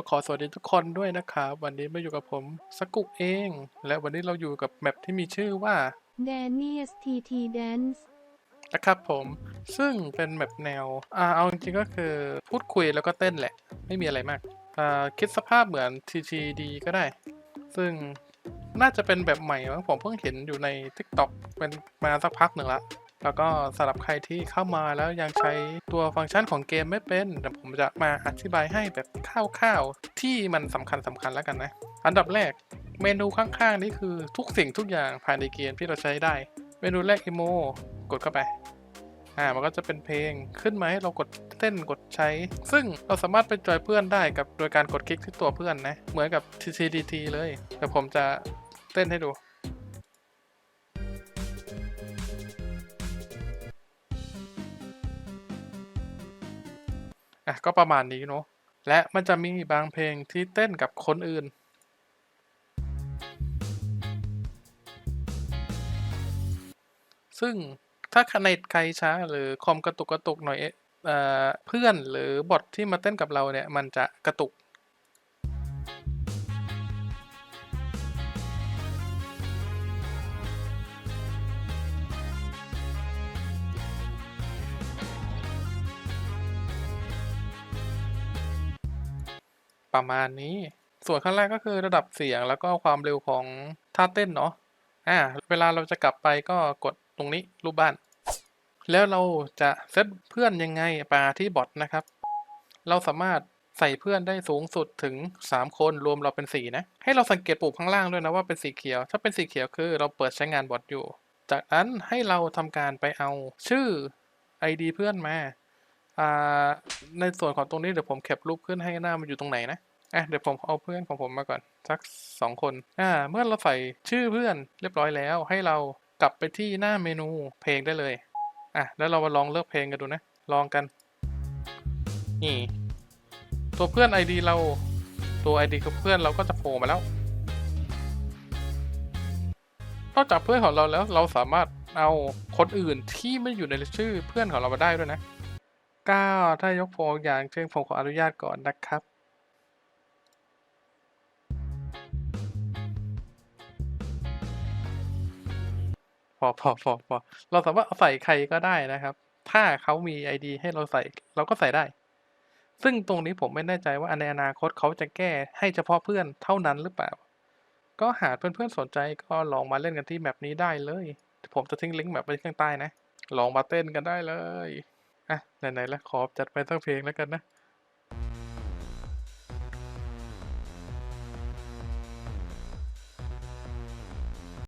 ก็ขอสวัสดีทุกคนด้วยนะครับวันนี้มาอยู่กับผมสกุเอง และวันนี้เราอยู่กับแมปที่มีชื่อว่า Danny's TT Dance นะครับผมซึ่งเป็นแมปแนวอ่าเอาจริงๆก็คือพูดคุยแล้วก็เต้นแหละ ไม่มีอะไรมากอ่าคิดสภาพเหมือน TTD ก็ได้ ซึ่งน่าจะเป็นแบบใหม่มั้งผมเพิ่งเห็นอยู่ใน TikTok เป็นมาสักพักหนึ่งละ แล้วก็สำหรับใครที่เข้ามาแล้วยังใช้ตัวฟังก์ชันของเกมไม่เป็นเดี๋ยวผมจะมาอธิบายให้แบบคร่าวๆที่มันสำคัญสำคัญแล้วกันนะ อันดับแรกเมนูข้างๆนี่คือทุกสิ่งทุกอย่างภายในเกมที่เราใช้ได้ เมนูแรกอีโมกดเข้าไปอ่ามันก็จะเป็นเพลงขึ้นมาให้เรากดเต้นกดใช้ ซึ่งเราสามารถไปจอยเพื่อนได้กับโดยการกดคลิกที่ตัวเพื่อนนะ เหมือนกับ TTDT เลย แต่ผมจะเต้นให้ดู อะก็ประมาณนี้เนาะและมันจะมีบางเพลงที่เต้นกับคนอื่น ซึ่งถ้าคะแนนใครช้าหรือคอมกระตุกกระตุกหน่อยเอ่อเพื่อนหรือบอทที่มาเต้นกับเราเนี่ย มันจะกระตุก ประมาณนี้ ส่วนข้างล่างก็คือระดับเสียงแล้วก็ความเร็วของท่าเต้นเนาะอ่าเวลาเราจะกลับไปก็กดตรงนี้รูปบ้าน แล้วเราจะเซตเพื่อนยังไงปาที่บอทนะครับ เราสามารถใส่เพื่อนได้สูงสุดถึง 3 คนรวมเราเป็น 4 นะ ให้เราสังเกตปุ่มข้างล่างด้วยนะว่าเป็นสีเขียว ถ้าเป็นสีเขียวคือเราเปิดใช้งานบอทอยู่ จากนั้นให้เราทำการไปเอาชื่อ ID เพื่อนมาอ่า ในส่วนของตรงนี้เดี๋ยวผมแคปรูปขึ้นให้หน้ามันอยู่ตรงไหนนะอะเดี๋ยวผมเอาเพื่อนของผมมาก่อนสักสองคนอ่าเมื่อเราใส่ชื่อเพื่อนเรียบร้อยแล้ว ให้เรากลับไปที่หน้าเมนูเพลงได้เลยอะแล้วเรามาลองเลือกเพลงกันดูนะลองกันนี่ตัวเพื่อน ID เราตัว ID ของเพื่อนเราก็จะโผล่มาแล้วนอกจากเพื่อนของเราแล้วเราสามารถเอาคนอื่นที่ไม่อยู่ในชื่อเพื่อนของเรามาได้ด้วยนะ ก้าถ้ายกตัวอย่างเช่นผมขออนุญาตก่อนนะครับพอพอพอพอเราสามารถใส่ใครก็ได้นะครับ ถ้าเขามี ID ให้เราใส่เราก็ใส่ได้ ซึ่งตรงนี้ผมไม่แน่ใจว่าในอนาคตเขาจะแก้ให้เฉพาะเพื่อนเท่านั้นหรือเปล่า ก็หากเพื่อนๆสนใจก็ลองมาเล่นกันที่แมปนี้ได้เลย ผมจะทิ้งลิงก์แมปไว้ข้างใต้นะ ลองมาเต้นกันได้เลย อะไหนๆแล้วขอจัดไปสักเพลงแล้วกันนะ